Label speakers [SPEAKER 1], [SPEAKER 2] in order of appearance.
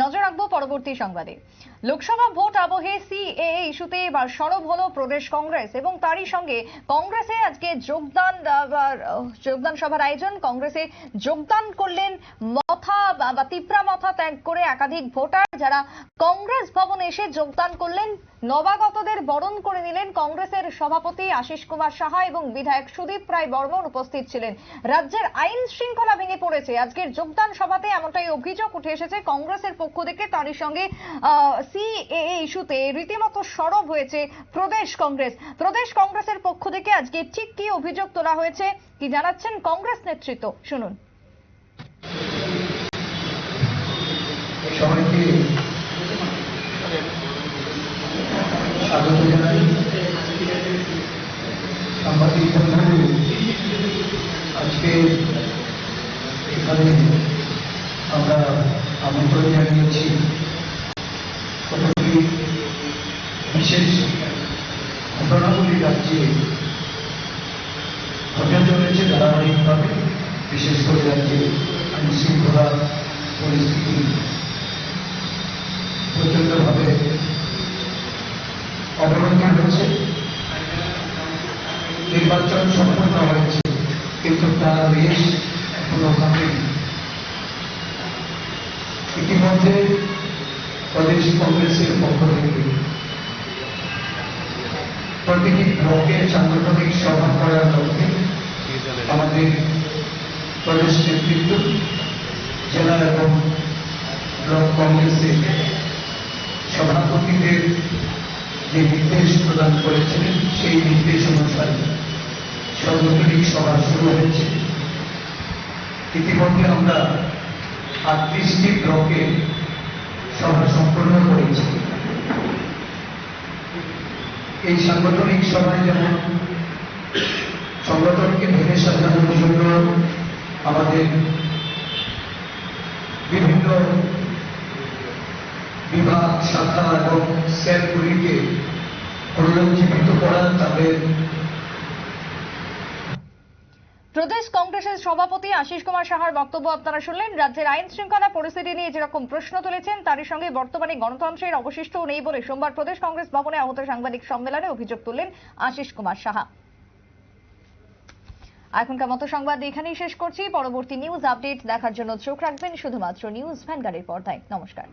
[SPEAKER 1] নজর রাখব পরবর্তী সংবাদে। লোকসভা ভোট আবহে সিএএ ইস্যুতে এবার সরব হলো প্রদেশ কংগ্রেস এবং তারই সঙ্গে কংগ্রেসে আজকে যোগদান যোগদান সভার আয়োজন। কংগ্রেসে যোগদান করলেন মথা বা তিপ্রা মথা ত্যাগ করে একাধিক ভোটার। যারা কংগ্রেস ভবনে এসে যোগদান করলেন, নবাগতদের বরণ করে নিলেন কংগ্রেসের সভাপতি আশিস কুমার সাহা এবং বিধায়ক সুদীপ রায় বর্মন উপস্থিত ছিলেন। রাজ্যের আইন শৃঙ্খলা ভেঙে পড়েছে। আজকের যোগদান সভাতে এমনটাই অভিযোগ উঠে এসেছে। কংগ্রেসের পক্ষ থেকে তারই সঙ্গে সিএএ ইস্যুতে রীতিমতো সরব হয়েছে প্রদেশ কংগ্রেস। প্রদেশ কংগ্রেসের পক্ষ থেকে আজকে ঠিক কি অভিযোগ তোলা হয়েছে, কি জানাচ্ছেন কংগ্রেস নেতৃত্ব? শুনুন।
[SPEAKER 2] সবাইকে স্বাগত জানাই। সাংবাদিক বন্ধু আজকে এখানে আমরা আমন্ত্রণ জানিয়েছি কতগুলি বিশেষ ঘটনাগুলি রাজ্যে ঘটে চলেছে ধারাবাহিকভাবে, বিশেষ করে রাজ্যে আইন শৃঙ্খলা পরিস্থিতি নির্বাচন সম্পন্ন হয়েছে, কিন্তু তার রেশ এখনও হাতেনি ইতিমধ্যে প্রদেশ কংগ্রেসের পক্ষ থেকে প্রতিটি ব্লকে সাংগঠনিক সভা করার লক্ষ্যে আমাদের প্রদেশ নেতৃত্ব, জেলা এবং ব্লক কংগ্রেসের সভাপতিদের যে নির্দেশ প্রদান করেছিলেন, সেই নির্দেশ অনুসারে সাংগঠনিক সভা শুরু হয়েছে। ইতিমধ্যে আমরা আটত্রিশটি ব্লকে সভা সম্পন্ন করেছি। এই সাংগঠনিক সভায় যেমন সংগঠনকে ভেঙে সাজানোর জন্য আমাদের বিভিন্ন বিভাগ, শাখা এবং সেলগুলিকে পুনরুজ্জীবিত করা তাদের
[SPEAKER 1] প্রদেশ কংগ্রেসের সভাপতি আশিস কুমার সাহার বক্তব্য আপনারা শুনলেন। রাজ্যের আইন শৃঙ্খলা পরিস্থিতি নিয়ে যেরকম প্রশ্ন তুলেছেন, তারই সঙ্গে বর্তমানে গণতন্ত্রের অবশিষ্ট নেই বলে সোমবার প্রদেশ কংগ্রেস ভবনে আহত সাংবাদিক সম্মেলনে অভিযোগ তুললেন আশিস কুমার সাহা। এখনকার মতো সংবাদ এখানেই শেষ করছি। পরবর্তী নিউজ আপডেট দেখার জন্য চোখ রাখবেন শুধুমাত্র নিউজ ভ্যানগাড়ির পর্দায়। নমস্কার।